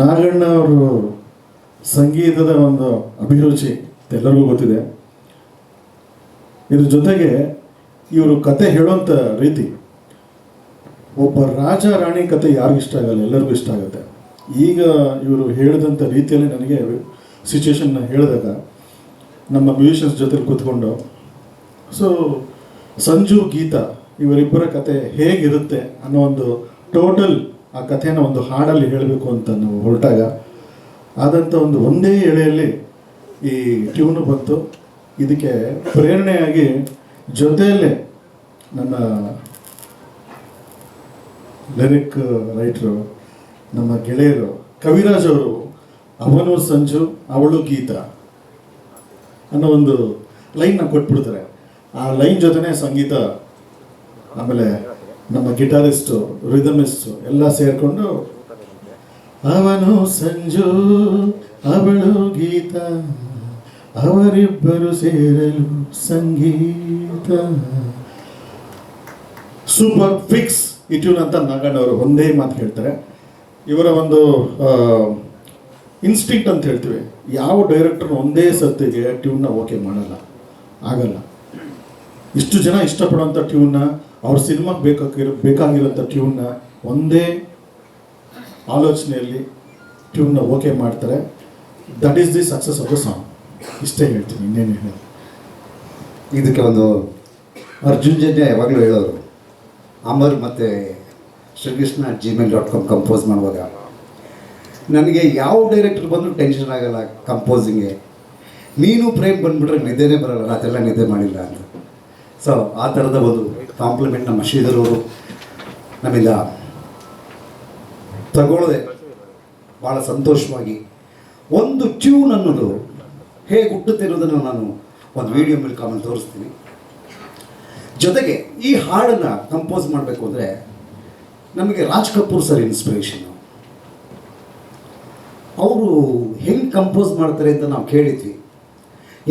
ನಾಗಣ್ಣ ಅವರು ಸಂಗೀತದ ಒಂದು ಅಭಿರುಚಿ ಎಲ್ಲರಿಗೂ ಗೊತ್ತಿದೆ. ಇದ್ರ ಜೊತೆಗೆ ಇವರು ಕತೆ ಹೇಳೋಂಥ ರೀತಿ, ಒಬ್ಬ ರಾಜ ರಾಣಿ ಕತೆ ಯಾರಿಗೂ ಇಷ್ಟ ಆಗಲ್ಲ, ಎಲ್ಲರಿಗೂ ಇಷ್ಟ ಆಗುತ್ತೆ. ಈಗ ಇವರು ಹೇಳಿದಂಥ ರೀತಿಯಲ್ಲಿ ನನಗೆ ಸಿಚುವೇಶನ್ನ ಹೇಳಿದಾಗ ನಮ್ಮ ಮ್ಯೂಸಿಷನ್ಸ್ ಜೊತೆ ಕೂತ್ಕೊಂಡು ಸೊ ಸಂಜು ಗೀತಾ, ಇವರಿಬ್ಬರ ಕತೆ ಹೇಗಿರುತ್ತೆ ಅನ್ನೋ ಒಂದು ಟೋಟಲ್ ಆ ಕಥೆನ ಒಂದು ಹಾಡಲ್ಲಿ ಹೇಳಬೇಕು ಅಂತ ನಾವು ಹೊರಟಾಗ ಆದಂಥ ಒಂದು ಒಂದೇ ಎಳೆಯಲ್ಲಿ ಈ ಟ್ಯೂನು ಬಂತು. ಇದಕ್ಕೆ ಪ್ರೇರಣೆಯಾಗಿ ಜೊತೆಯಲ್ಲೇ ನನ್ನ ಲಿರಿಕ್ ರೈಟ್ರು ನಮ್ಮ ಗೆಳೆಯರು ಕವಿರಾಜ್ ಅವರು, ಅವನು ಸಂಜು, ಅವಳು ಗೀತ ಅನ್ನೋ ಒಂದು ಲೈನ್ನ ಕೊಟ್ಬಿಡ್ತಾರೆ. ಆ ಲೈನ್ ಜೊತೆನೆ ಸಂಗೀತ ಆಮೇಲೆ ನಮ್ಮ ಗಿಟಾರಿಸ್ಟು, ರಿದಮಿಸ್ಟು ಎಲ್ಲ ಸೇರಿಕೊಂಡು, ಅವನು ಸಂಜು, ಅವಳು ಗೀತ, ಅವರಿಬ್ಬರು ಸೇರಲು ಸಂಗೀತ. ಸೂಪರ್ ಫಿಕ್ಸ್ ಇಟ್ಯೂನ್ ಅಂತ ನಾಗಣ್ಣವರು ಒಂದೇ ಮಾತು ಹೇಳ್ತಾರೆ. ಇವರ ಒಂದು ಇನ್ಸ್ಟಿಂಕ್ಟ್ ಅಂತ ಹೇಳ್ತೀವಿ. ಯಾವ ಡೈರೆಕ್ಟರ್ ಒಂದೇ ಸತ್ತಿಗೆ ಟ್ಯೂನ್ನ ಓಕೆ ಮಾಡಲ್ಲ, ಆಗಲ್ಲ. ಇಷ್ಟು ಜನ ಇಷ್ಟಪಡೋಂಥ ಟ್ಯೂನ್ನ ಅವ್ರ ಸಿನಿಮಾಗೆ ಬೇಕಾಗಿರೋ ಬೇಕಾಗಿರೋಂಥ ಟ್ಯೂನ್ನ ಒಂದೇ ಆಲೋಚನೆಯಲ್ಲಿ ಟ್ಯೂನ್ನ ಓಕೆ ಮಾಡ್ತಾರೆ. That is the success of the song ಇಷ್ಟೇ ಹೇಳ್ತೀನಿ, ಇನ್ನೇನು ಹೇಳಿ ಇದಕ್ಕೆ ಒಂದು ಅರ್ಜುನ್ ಜನ್ಯ ಯಾವಾಗಲೂ ಹೇಳೋರು, ಅಮರ್ ಮತ್ತು Srikrishna Gmail dot com compose ಮಾಡುವಾಗ, ನನಗೆ ಯಾವ ಡೈರೆಕ್ಟರ್ ಬಂದರೂ ಟೆನ್ಷನ್ ಆಗಲ್ಲ ಕಂಪೋಸಿಂಗೆ ನೀನು ಪ್ರೇಮ್ ಬಂದ್ಬಿಟ್ರೆ ನಿದ್ದೆನೇ ಬರಲ್ಲ ಅದೆಲ್ಲ ನಿದ್ದೆ ಮಾಡಿಲ್ಲ ಅಂತ. ಸೊ ಆ ಥರದ ಒಂದು ಕಾಂಪ್ಲಿಮೆಂಟ್ ನಮ್ಮ ಶ್ರೀಧರ್ ಅವರು ನಮ್ಮಿಂದ ತಗೊಳ್ಳದೆ ಭಾಳ ಸಂತೋಷವಾಗಿ ಒಂದು ಟ್ಯೂನ್ ಅನ್ನೋದು ಹೇಗೆ ಹುಟ್ಟುತ್ತೆ ಅನ್ನೋದನ್ನು ನಾನು ಒಂದು ವಿಡಿಯೋ ಮೂಲಕ ಆಮೇಲೆ ತೋರಿಸ್ತೀನಿ. ಜೊತೆಗೆ ಈ ಹಾಡನ್ನು ಕಂಪೋಸ್ ಮಾಡಬೇಕು ಅಂದರೆ ನಮಗೆ ರಾಜ್ ಕಪೂರ್ ಸರ್ ಇನ್ಸ್ಪಿರೇಷನ್ ಅವರು ಹೆಂಗೆ ಕಂಪೋಸ್ ಮಾಡ್ತಾರೆ ಅಂತ ನಾವು ಕೇಳಿದ್ವಿ.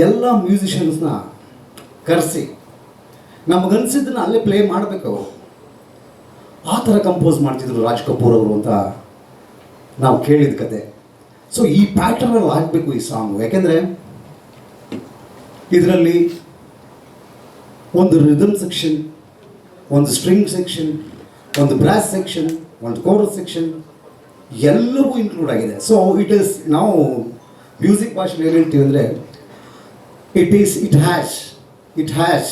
ಎಲ್ಲ ಮ್ಯೂಸಿಷಿಯನ್ಸ್ನ ಕರೆಸಿ ನಮಗನ್ಸಿದ್ದನ್ನ ಅಲ್ಲೇ ಪ್ಲೇ ಮಾಡಬೇಕು ಆ ಥರ ಕಂಪೋಸ್ ಮಾಡ್ತಿದ್ರು ರಾಜ್ ಕಪೂರ್ ಅವರು ಅಂತ ನಾವು ಕೇಳಿದ ಕತೆ. ಸೊ ಈ ಪ್ಯಾಟರ್ನಲ್ಲಿ ಆಗಬೇಕು ಈ ಸಾಂಗು ಯಾಕೆಂದರೆ ಇದರಲ್ಲಿ ಒಂದು ರಿದಮ್ ಸೆಕ್ಷನ್ ಒಂದು ಸ್ಟ್ರಿಂಗ್ ಸೆಕ್ಷನ್ ಒಂದು ಬ್ರಾಸ್ ಸೆಕ್ಷನ್ ಒಂದು ಕೋರಸ್ ಸೆಕ್ಷನ್ ಎಲ್ಲವೂ ಇನ್ಕ್ಲೂಡ್ ಆಗಿದೆ. ಸೊ ಇಟ್ ಈಸ್ ನಾವು ಮ್ಯೂಸಿಕ್ ಭಾಷೆಲಿ ಏನು ಹೇಳ್ತೀವಿ ಅಂದರೆ it is it has it has